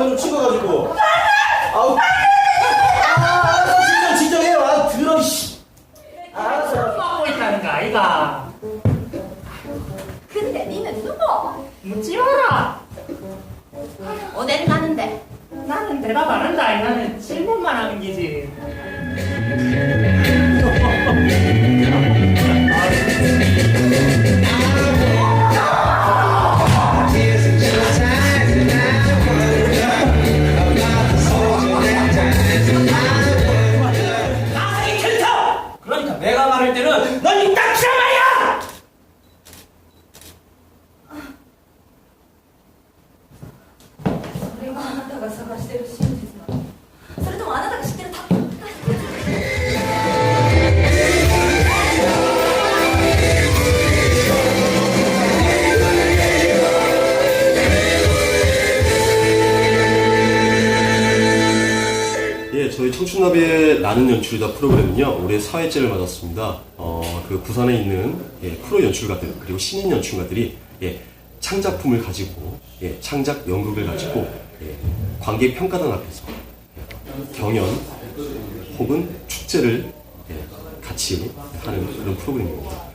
장난 좀 찍어가지고. 아우. 아, 알았어. 진정, 진정해. 아, 들어, 씨. 알았어. 하고 있다는 거 아이가 근데 니는 누구? 묻지 마라 어딜 가는데? 나는 대답 안 한다 나는 질문 예, 저희 청춘나비의 나는 연출이다 프로그램은요, 올해 사회째를 맞았습니다. 어, 그 부산에 있는 예, 프로 연출가들, 그리고 신인 연출가들이 예, 창작품을 가지고, 예, 창작 연극을 가지고, 예, 관객 평가단 앞에서 예, 경연 혹은 축제를 예, 같이 하는 그런 프로그램입니다.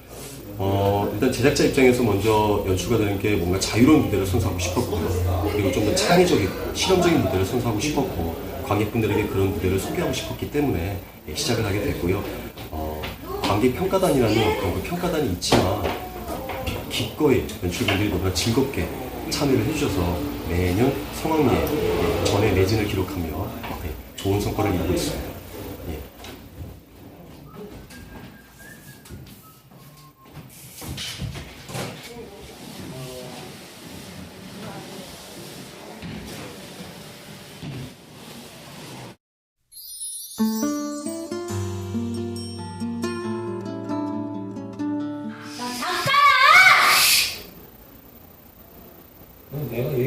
어, 일단 제작자 입장에서 먼저 연출가들에게 뭔가 자유로운 무대를 선사하고 싶었고요. 그리고 좀 더 창의적이고 실험적인 무대를 선사하고 싶었고, 관객분들에게 그런 무대를 소개하고 싶었기 때문에 예, 시작을 하게 됐고요. 어, 관객 평가단이라는 어떤 그 평가단이 있지만, 기꺼이 연출분들이 너무나 즐겁게 참여를 해주셔서 매년 성황리에 예, 전의 매진을 기록하며 예, 좋은 성과를 이루고 있습니다.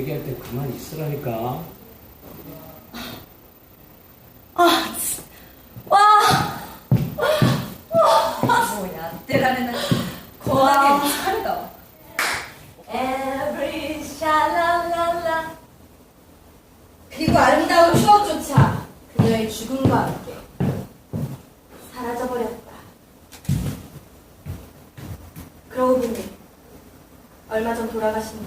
얘기할 때 가만히 있으라니까 아, 진- 와. 와. 뭐야, 때라는 거하게 차르다. Every 샤랄랄라. 그리고 아름다운 추억조차 그녀의 죽음과 함께 사라져버렸다. 그러고 보니 얼마 전 돌아가신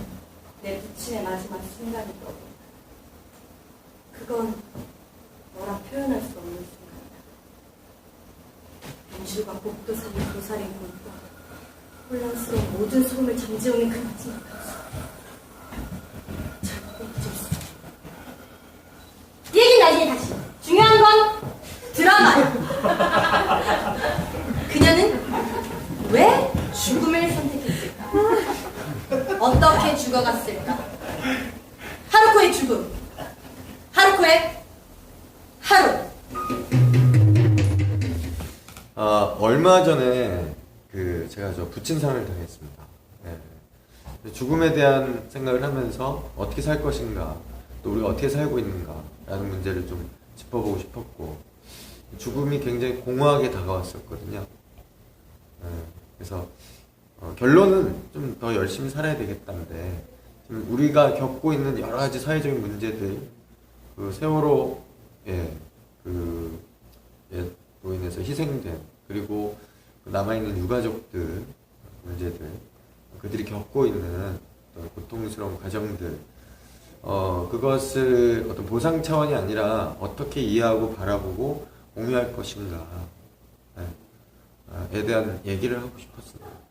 내 부친의 마지막 순간이 떠오른다. 그건 너라 표현할 수 없는 순간이다. 연출과 복도사리 도사리 공과 혼란스러운 모든 소음을 잠재우는 그 마지막 한숨. 절대 잊을 수 없다. 이 얘기는 나중에 다시. 중요한 건 드라마야. 그녀는 왜 죽음을 선택했을까? 어떻게 죽어갔을까? 하루코의 죽음. 하루코의 하루. 아, 얼마 전에 그 제가 저 부친상을 당했습니다. 예. 죽음에 대한 생각을 하면서 어떻게 살 것인가, 또 우리가 어떻게 살고 있는가라는 문제를 좀 짚어보고 싶었고, 죽음이 굉장히 공허하게 다가왔었거든요. 예. 그래서 어, 결론은 좀 더 열심히 살아야 되겠다는데, 지금 우리가 겪고 있는 여러 가지 사회적인 문제들, 그 세월호, 예, 그, 예, 로 인해서 희생된 그리고 그 남아있는 유가족들 문제들 그들이 겪고 있는 고통스러운 가정들 어 그것을 어떤 보상 차원이 아니라 어떻게 이해하고 바라보고 공유할 것인가 네. 아, 에 대한 얘기를 하고 싶었습니다.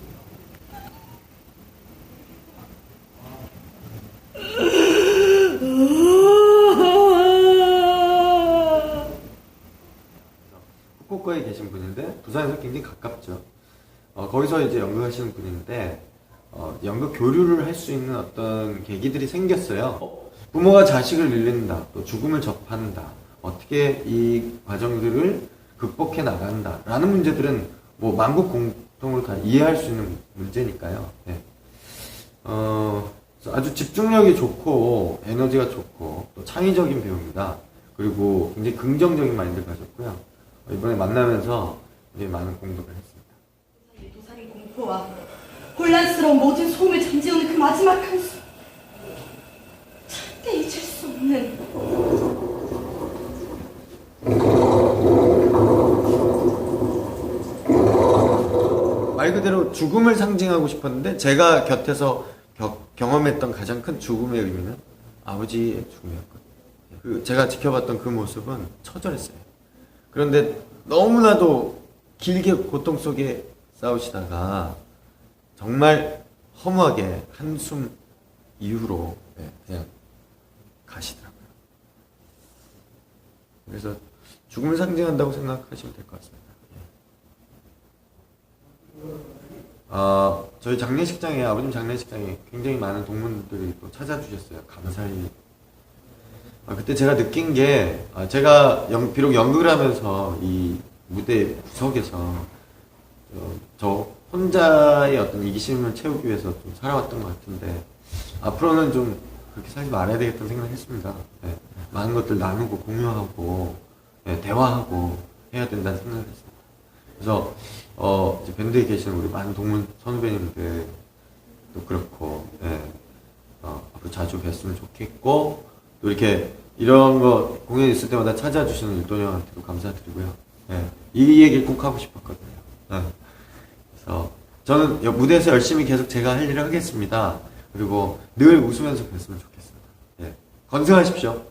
후쿠오카에 계신 분인데 부산에서 굉장히 가깝죠. 어, 거기서 이제 연극하시는 분인데 어, 연극 교류를 할 수 있는 어떤 계기들이 생겼어요. 부모가 자식을 잃는다, 또 죽음을 접한다, 어떻게 이 과정들을 극복해 나간다라는 문제들은 뭐 만국 공통으로 다 이해할 수 있는 문제니까요. 예. 어, 아주 집중력이 좋고 에너지가 좋고 또 창의적인 배우입니다. 그리고 굉장히 긍정적인 마인드를 가졌고요. 이번에 만나면서 이제 많은 공부를 했습니다. 도살인 공포와 혼란스러운 모든 소음을 잠재우는 그 마지막 한숨 절대 잊을 수 없는 말 그대로 죽음을 상징하고 싶었는데 제가 곁에서 겨- 경험했던 가장 큰 죽음의 의미는 아버지의 죽음이었거든요. 그 제가 지켜봤던 그 모습은 처절했어요. 그런데 너무나도 길게 고통 속에 싸우시다가 정말 허무하게 한숨 이후로 네, 그냥 가시더라고요. 그래서 죽음을 상징한다고 생각하시면 될 것 같습니다. 아, 저희 장례식장에, 아버님 장례식장에 굉장히 많은 동문들이 또 찾아주셨어요. 감사히. 아, 그때 제가 느낀 게, 아, 제가 연- 비록 연극을 하면서 이 무대 구석에서 어, 저 혼자의 어떤 이기심을 채우기 위해서 좀 살아왔던 것 같은데, 앞으로는 좀 그렇게 살지 말아야 되겠다는 생각을 했습니다. 예, 많은 것들 나누고 공유하고, 예, 대화하고 해야 된다는 생각을 했습니다. 그래서 어 밴드에 계시는 우리 많은 동문 선후배님들도 그렇고 예. 어, 앞으로 자주 뵀으면 좋겠고 또 이렇게 이런 거 공연 있을 때마다 찾아주시는 일돈이 형한테도 감사드리고요. 예. 이 얘기를 꼭 하고 싶었거든요. 예. 그래서 저는 여- 무대에서 열심히 계속 제가 할 일을 하겠습니다. 그리고 늘 웃으면서 뵀으면 좋겠습니다. 예. 건승하십시오.